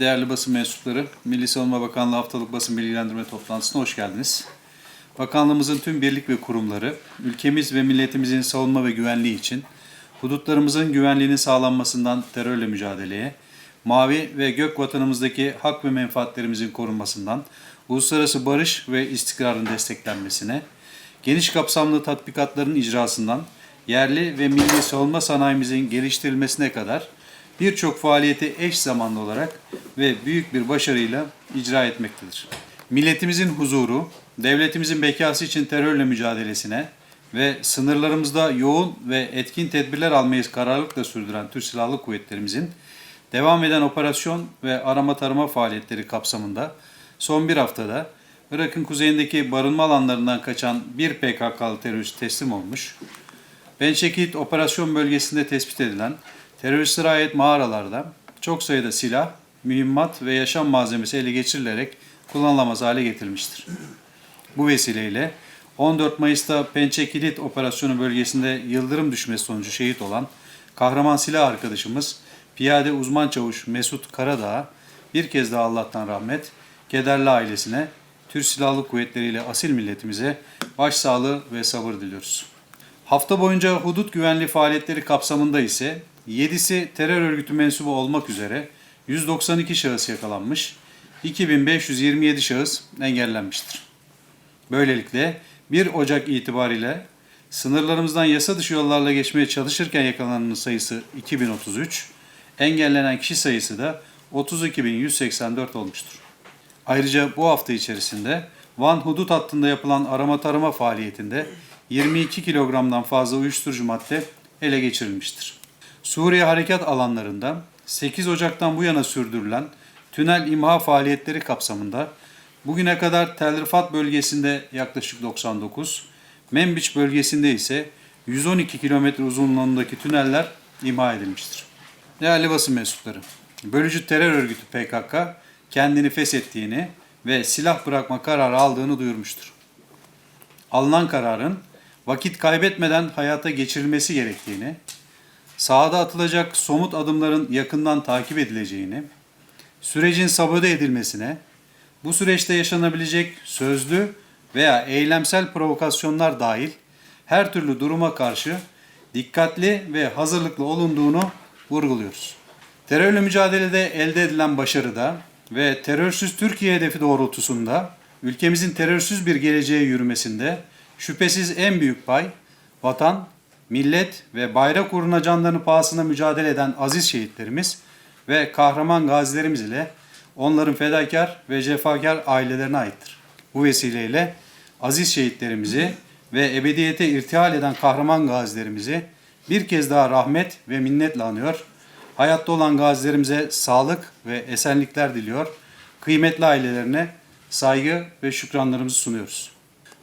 Değerli basın mensupları, Milli Savunma Bakanlığı haftalık basın bilgilendirme toplantısına hoş geldiniz. Bakanlığımızın tüm birlik ve kurumları, ülkemiz ve milletimizin savunma ve güvenliği için hudutlarımızın güvenliğinin sağlanmasından terörle mücadeleye, mavi ve gök vatanımızdaki hak ve menfaatlerimizin korunmasından uluslararası barış ve istikrarın desteklenmesine, geniş kapsamlı tatbikatların icrasından yerli ve milli savunma sanayimizin geliştirilmesine kadar birçok faaliyeti eş zamanlı olarak ve büyük bir başarıyla icra etmektedir. Milletimizin huzuru, devletimizin bekası için terörle mücadelesine ve sınırlarımızda yoğun ve etkin tedbirler almayı kararlılıkla sürdüren Türk Silahlı Kuvvetlerimizin devam eden operasyon ve arama tarama faaliyetleri kapsamında son bir haftada Irak'ın kuzeyindeki barınma alanlarından kaçan bir PKK'lı terörist teslim olmuş, Bençekit operasyon bölgesinde tespit edilen teröristlere ait mağaralarda çok sayıda silah, mühimmat ve yaşam malzemesi ele geçirilerek kullanılamaz hale getirilmiştir. Bu vesileyle 14 Mayıs'ta Pençekilit operasyonu bölgesinde yıldırım düşmesi sonucu şehit olan kahraman silah arkadaşımız piyade uzman çavuş Mesut Karadağ'a bir kez daha Allah'tan rahmet, kederli ailesine, Türk Silahlı Kuvvetleri ile asil milletimize başsağlığı ve sabır diliyoruz. Hafta boyunca hudut güvenliği faaliyetleri kapsamında ise 7'si terör örgütü mensubu olmak üzere 192 şahıs yakalanmış, 2527 şahıs engellenmiştir. Böylelikle 1 Ocak itibariyle sınırlarımızdan yasa dışı yollarla geçmeye çalışırken yakalananın sayısı 2033, engellenen kişi sayısı da 32.184 olmuştur. Ayrıca bu hafta içerisinde Van hudut hattında yapılan arama tarama faaliyetinde 22 kilogramdan fazla uyuşturucu madde ele geçirilmiştir. Suriye harekat alanlarında 8 Ocak'tan bu yana sürdürülen tünel imha faaliyetleri kapsamında bugüne kadar Tel Rifat bölgesinde yaklaşık 99, Menbiç bölgesinde ise 112 kilometre uzunluğundaki tüneller imha edilmiştir. Değerli basın mensupları, bölücü terör örgütü PKK kendini feshettiğini ve silah bırakma kararı aldığını duyurmuştur. Alınan kararın vakit kaybetmeden hayata geçirilmesi gerektiğini, sahada atılacak somut adımların yakından takip edileceğini, sürecin sabote edilmesine, bu süreçte yaşanabilecek sözlü veya eylemsel provokasyonlar dahil her türlü duruma karşı dikkatli ve hazırlıklı olunduğunu vurguluyoruz. Terörle mücadelede elde edilen başarıda ve terörsüz Türkiye hedefi doğrultusunda ülkemizin terörsüz bir geleceğe yürümesinde şüphesiz en büyük pay vatan, millet ve bayrak uğruna canlarını pahasına mücadele eden aziz şehitlerimiz ve kahraman gazilerimiz ile onların fedakar ve cefakar ailelerine aittir. Bu vesileyle aziz şehitlerimizi ve ebediyete irtihal eden kahraman gazilerimizi bir kez daha rahmet ve minnetle anıyor. Hayatta olan gazilerimize sağlık ve esenlikler diliyor. Kıymetli ailelerine saygı ve şükranlarımızı sunuyoruz.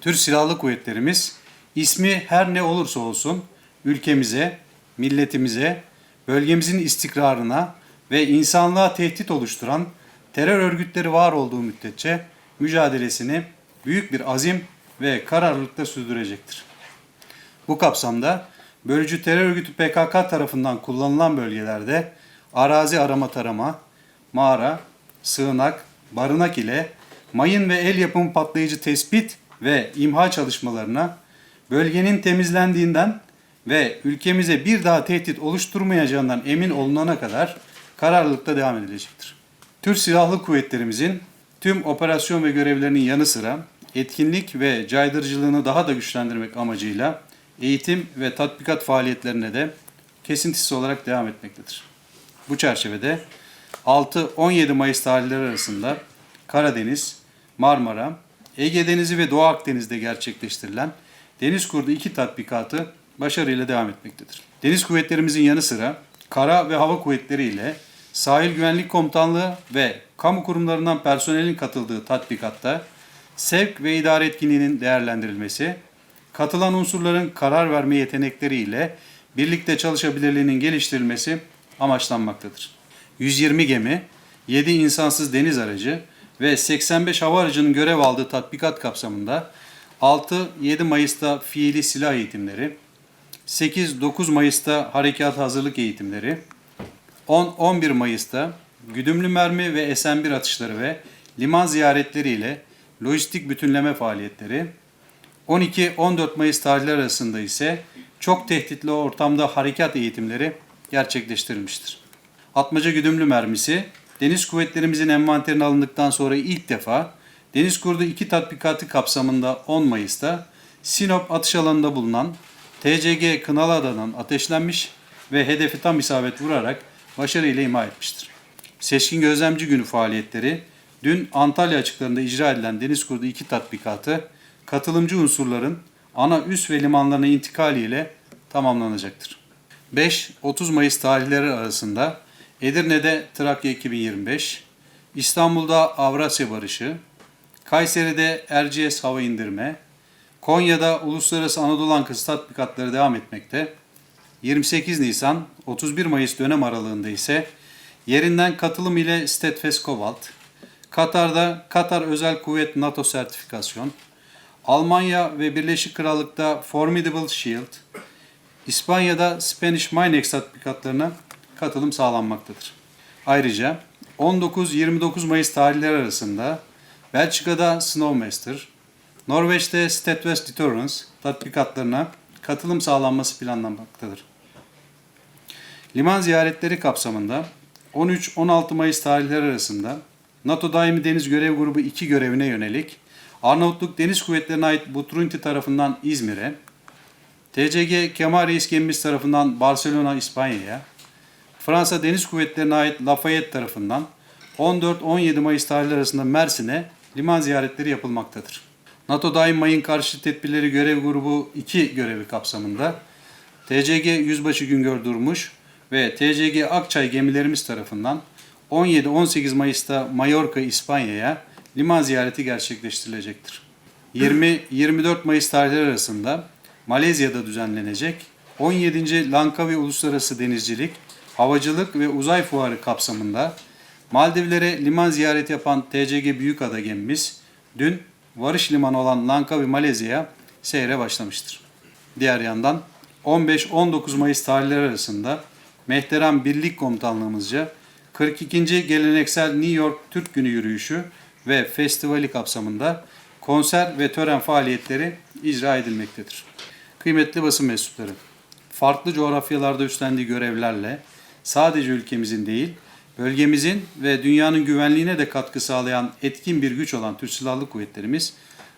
Türk Silahlı Kuvvetlerimiz ismi her ne olursa olsun ülkemize, milletimize, bölgemizin istikrarına ve insanlığa tehdit oluşturan terör örgütleri var olduğu müddetçe mücadelesini büyük bir azim ve kararlılıkla sürdürecektir. Bu kapsamda bölücü terör örgütü PKK tarafından kullanılan bölgelerde arazi arama tarama, mağara, sığınak, barınak ile mayın ve el yapımı patlayıcı tespit ve imha çalışmalarına bölgenin temizlendiğinden ve ülkemize bir daha tehdit oluşturmayacağından emin olunana kadar kararlılıkla devam edilecektir. Türk Silahlı Kuvvetlerimizin tüm operasyon ve görevlerinin yanı sıra etkinlik ve caydırıcılığını daha da güçlendirmek amacıyla eğitim ve tatbikat faaliyetlerine de kesintisiz olarak devam etmektedir. Bu çerçevede 6-17 Mayıs tarihleri arasında Karadeniz, Marmara, Ege Denizi ve Doğu Akdeniz'de gerçekleştirilen Deniz Kurdu 2 tatbikatı başarıyla devam etmektedir. Deniz kuvvetlerimizin yanı sıra kara ve hava kuvvetleri ile sahil güvenlik komutanlığı ve kamu kurumlarından personelin katıldığı tatbikatta sevk ve idare etkinliğinin değerlendirilmesi, katılan unsurların karar verme yetenekleri ile birlikte çalışabilirliğinin geliştirilmesi amaçlanmaktadır. 120 gemi, 7 insansız deniz aracı ve 85 hava aracının görev aldığı tatbikat kapsamında 6-7 Mayıs'ta fiili silah eğitimleri, 8-9 Mayıs'ta harekat hazırlık eğitimleri, 10-11 Mayıs'ta güdümlü mermi ve SM-1 atışları ve liman ziyaretleri ile lojistik bütünleme faaliyetleri, 12-14 Mayıs tarihleri arasında ise çok tehditli ortamda harekat eğitimleri gerçekleştirilmiştir. Atmaca güdümlü mermisi, deniz kuvvetlerimizin envanterine alındıktan sonra ilk defa Deniz Kurdu 2 tatbikatı kapsamında 10 Mayıs'ta Sinop atış alanında bulunan TCG Kınalıada'dan ateşlenmiş ve hedefi tam isabet vurarak başarıyla imha etmiştir. Seçkin Gözlemci Günü faaliyetleri dün Antalya açıklarında icra edilen Deniz Kurdu 2 tatbikatı katılımcı unsurların ana üs ve limanlarına intikaliyle tamamlanacaktır. 5-30 Mayıs tarihleri arasında Edirne'de Trakya 2025, İstanbul'da Avrasya Barışı, Kayseri'de Erciyes Hava İndirme, Konya'da Uluslararası Anadolu Ankası tatbikatları devam etmekte. 28 Nisan 31 Mayıs dönem aralığında ise yerinden katılım ile Steadfast Cobalt, Katar'da Katar Özel Kuvvet NATO sertifikasyon, Almanya ve Birleşik Krallık'ta Formidable Shield, İspanya'da Spanish Minex tatbikatlarına katılım sağlanmaktadır. Ayrıca 19-29 Mayıs tarihleri arasında Belçika'da Snowmaster, Norveç'te Steadfast Deterrence tatbikatlarına katılım sağlanması planlanmaktadır. Liman ziyaretleri kapsamında 13-16 Mayıs tarihleri arasında NATO Daimi Deniz Görev Grubu 2 görevine yönelik Arnavutluk Deniz Kuvvetleri'ne ait Butrunti tarafından İzmir'e, TCG Kemal Reis gemimiz tarafından Barcelona, İspanya'ya, Fransa Deniz Kuvvetleri'ne ait Lafayette tarafından 14-17 Mayıs tarihleri arasında Mersin'e liman ziyaretleri yapılmaktadır. NATO Daim Karşı Tedbirleri Görev Grubu 2 görevi kapsamında TCG Yüzbaşı Güngör Durmuş ve TCG Akçay gemilerimiz tarafından 17-18 Mayıs'ta Mallorca, İspanya'ya liman ziyareti gerçekleştirilecektir. 20-24 Mayıs tarihleri arasında Malezya'da düzenlenecek 17. Langkawi Uluslararası Denizcilik, Havacılık ve Uzay Fuarı kapsamında Maldivlere liman ziyareti yapan TCG Büyükada gemimiz dün varış limanı olan Langkawi Malezya'ya seyre başlamıştır. Diğer yandan 15-19 Mayıs tarihleri arasında Mehteran Birlik Komutanlığımızca 42. Geleneksel New York Türk Günü yürüyüşü ve festivali kapsamında konser ve tören faaliyetleri icra edilmektedir. Kıymetli basın mensupları, farklı coğrafyalarda üstlendiği görevlerle sadece ülkemizin değil, bölgemizin ve dünyanın güvenliğine de katkı sağlayan etkin bir güç olan Türk Silahlı Kuvvetlerimiz,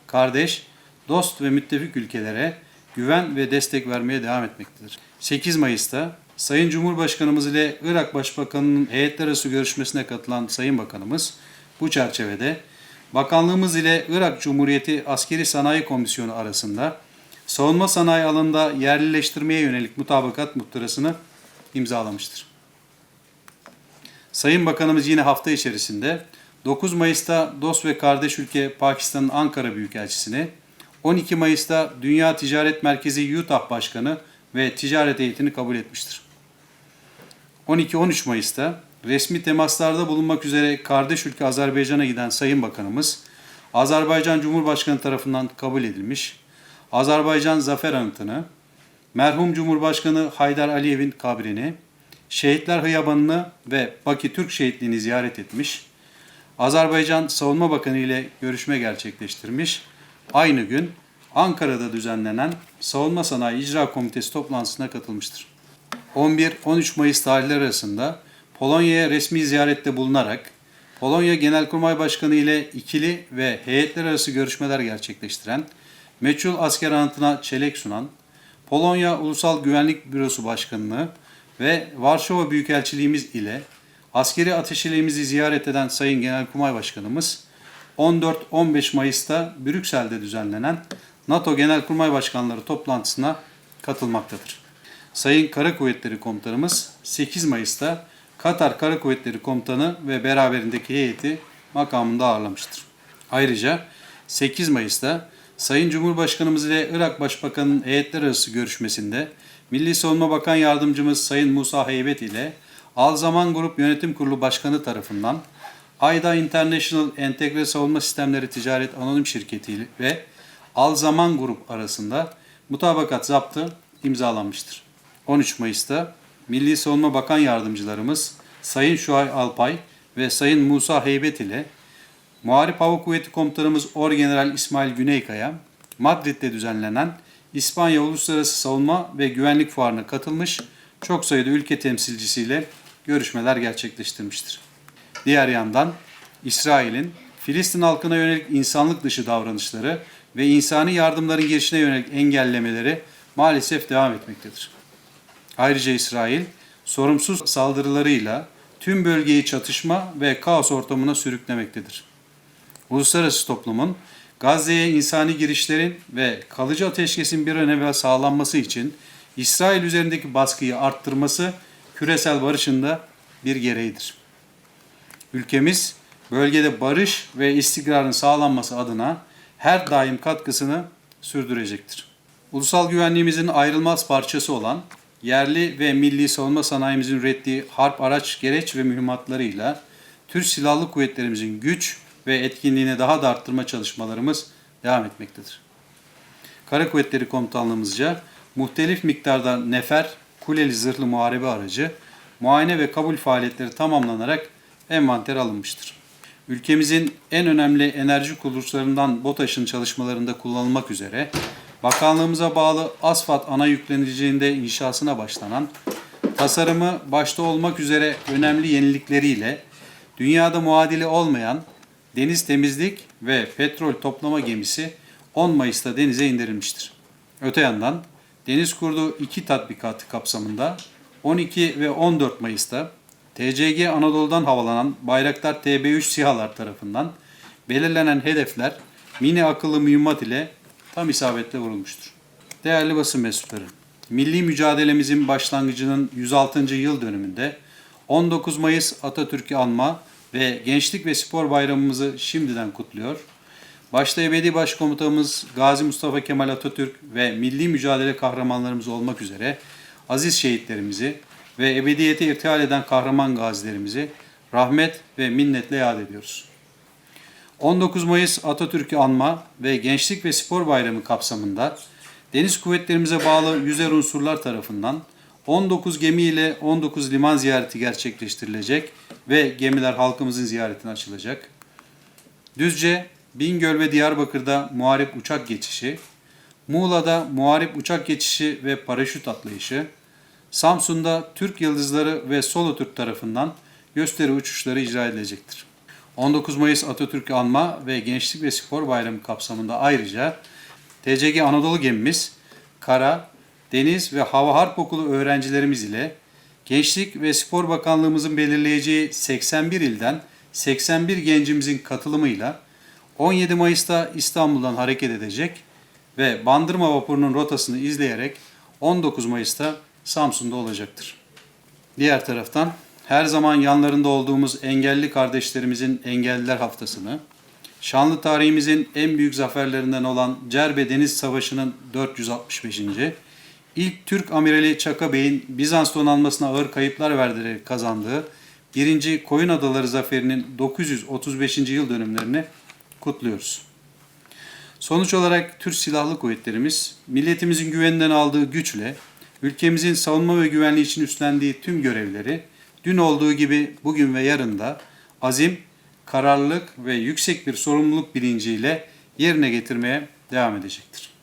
kardeş, dost ve müttefik ülkelere güven ve destek vermeye devam etmektedir. 8 Mayıs'ta Sayın Cumhurbaşkanımız ile Irak Başbakanı'nın heyetler arası görüşmesine katılan Sayın Bakanımız bu çerçevede Bakanlığımız ile Irak Cumhuriyeti Askeri Sanayi Komisyonu arasında savunma sanayi alanında yerlileştirmeye yönelik mutabakat muhtırasını imzalamıştır. Sayın Bakanımız yine hafta içerisinde 9 Mayıs'ta dost ve kardeş ülke Pakistan'ın Ankara Büyükelçisini, 12 Mayıs'ta Dünya Ticaret Merkezi UTAH Başkanı ve ticaret heyetini kabul etmiştir. 12-13 Mayıs'ta resmi temaslarda bulunmak üzere kardeş ülke Azerbaycan'a giden Sayın Bakanımız, Azerbaycan Cumhurbaşkanı tarafından kabul edilmiş, Azerbaycan Zafer Anıtı'nı, merhum Cumhurbaşkanı Haydar Aliyev'in kabrini, Şehitler Hıyabanı'nı ve Bakü Türk Şehitliği'ni ziyaret etmiş, Azerbaycan Savunma Bakanı ile görüşme gerçekleştirmiş, aynı gün Ankara'da düzenlenen Savunma Sanayi İcra Komitesi toplantısına katılmıştır. 11-13 Mayıs tarihleri arasında Polonya'ya resmi ziyarette bulunarak Polonya Genelkurmay Başkanı ile ikili ve heyetler arası görüşmeler gerçekleştiren, meçhul asker anıtına çelek sunan, Polonya Ulusal Güvenlik Bürosu Başkanlığı ve Varşova Büyükelçiliğimiz ile askeri ateşeliğimizi ziyaret eden Sayın Genelkurmay Başkanımız 14-15 Mayıs'ta Brüksel'de düzenlenen NATO Genelkurmay Başkanları toplantısına katılmaktadır. Sayın Kara Kuvvetleri Komutanımız 8 Mayıs'ta Katar Kara Kuvvetleri Komutanı ve beraberindeki heyeti makamında ağırlamıştır. Ayrıca 8 Mayıs'ta Sayın Cumhurbaşkanımız ile Irak Başbakanı'nın heyetler arası görüşmesinde Milli Savunma Bakan Yardımcımız Sayın Musa Heybet ile Alzaman Grup Yönetim Kurulu Başkanı tarafından Ayda International Entegre Savunma Sistemleri Ticaret Anonim Şirketi ve Alzaman Grup arasında mutabakat zaptı imzalanmıştır. 13 Mayıs'ta Milli Savunma Bakan Yardımcılarımız Sayın Şuay Alpay ve Sayın Musa Heybet ile Muharip Hava Kuvveti Komutanımız Orgeneral İsmail Güneykaya, Madrid'de düzenlenen İspanya Uluslararası Savunma ve Güvenlik Fuarı'na katılmış, çok sayıda ülke temsilcisiyle görüşmeler gerçekleştirmiştir. Diğer yandan İsrail'in Filistin halkına yönelik insanlık dışı davranışları ve insani yardımların girişine yönelik engellemeleri maalesef devam etmektedir. Ayrıca İsrail sorumsuz saldırılarıyla tüm bölgeyi çatışma ve kaos ortamına sürüklemektedir. Uluslararası toplumun Gazze'ye insani girişlerin ve kalıcı ateşkesin bir an evvel sağlanması için İsrail üzerindeki baskıyı arttırması küresel barışın da bir gereğidir. Ülkemiz bölgede barış ve istikrarın sağlanması adına her daim katkısını sürdürecektir. Ulusal güvenliğimizin ayrılmaz parçası olan yerli ve milli savunma sanayimizin ürettiği harp araç, gereç ve mühimmatlarıyla Türk Silahlı Kuvvetlerimizin güç ve etkinliğini daha da arttırma çalışmalarımız devam etmektedir. Kara Kuvvetleri Komutanlığımızca muhtelif miktarda nefer, kuleli zırhlı muharebe aracı, muayene ve kabul faaliyetleri tamamlanarak envanter alınmıştır. Ülkemizin en önemli enerji kuruluşlarından BOTAŞ'ın çalışmalarında kullanılmak üzere bakanlığımıza bağlı Asfalt ana yükleniciliğinde inşasına başlanan tasarımı başta olmak üzere önemli yenilikleriyle dünyada muadili olmayan deniz temizlik ve petrol toplama gemisi 10 Mayıs'ta denize indirilmiştir. Öte yandan Deniz Kurdu 2 tatbikatı kapsamında 12 ve 14 Mayıs'ta TCG Anadolu'dan havalanan Bayraktar TB3 SİHA'lar tarafından belirlenen hedefler mini akıllı mühimmat ile tam isabetle vurulmuştur. Değerli basın mensupları, milli mücadelemizin başlangıcının 106. yıl dönümünde 19 Mayıs Atatürk'ü anma ve Gençlik ve Spor Bayramımızı şimdiden kutluyor. Başta ebedi başkomutanımız Gazi Mustafa Kemal Atatürk ve milli mücadele kahramanlarımız olmak üzere aziz şehitlerimizi ve ebediyete irtihal eden kahraman gazilerimizi rahmet ve minnetle yad ediyoruz. 19 Mayıs Atatürk'ü anma ve Gençlik ve Spor Bayramı kapsamında Deniz Kuvvetlerimize bağlı yüzer unsurlar tarafından 19 gemi ile 19 liman ziyareti gerçekleştirilecek ve gemiler halkımızın ziyaretine açılacak. Düzce, Bingöl ve Diyarbakır'da muharip uçak geçişi, Muğla'da muharip uçak geçişi ve paraşüt atlayışı, Samsun'da Türk Yıldızları ve Solo Türk tarafından gösteri uçuşları icra edilecektir. 19 Mayıs Atatürk'ü anma ve Gençlik ve Spor Bayramı kapsamında ayrıca TCG Anadolu gemimiz kara, deniz ve hava harp okulu öğrencilerimiz ile Gençlik ve Spor Bakanlığımızın belirleyeceği 81 ilden 81 gencimizin katılımıyla 17 Mayıs'ta İstanbul'dan hareket edecek ve Bandırma vapurunun rotasını izleyerek 19 Mayıs'ta Samsun'da olacaktır. Diğer taraftan her zaman yanlarında olduğumuz engelli kardeşlerimizin Engelliler Haftası'nı, şanlı tarihimizin en büyük zaferlerinden olan Cerbe Deniz Savaşı'nın 465. ilk Türk amirali Çaka Bey'in Bizans donanmasına ağır kayıplar verdirerek kazandığı 1. Koyun Adaları Zaferi'nin 935. yıl dönümlerini kutluyoruz. Sonuç olarak Türk Silahlı Kuvvetlerimiz milletimizin güveninden aldığı güçle ülkemizin savunma ve güvenliği için üstlendiği tüm görevleri dün olduğu gibi bugün ve yarın da azim, kararlılık ve yüksek bir sorumluluk bilinciyle yerine getirmeye devam edecektir.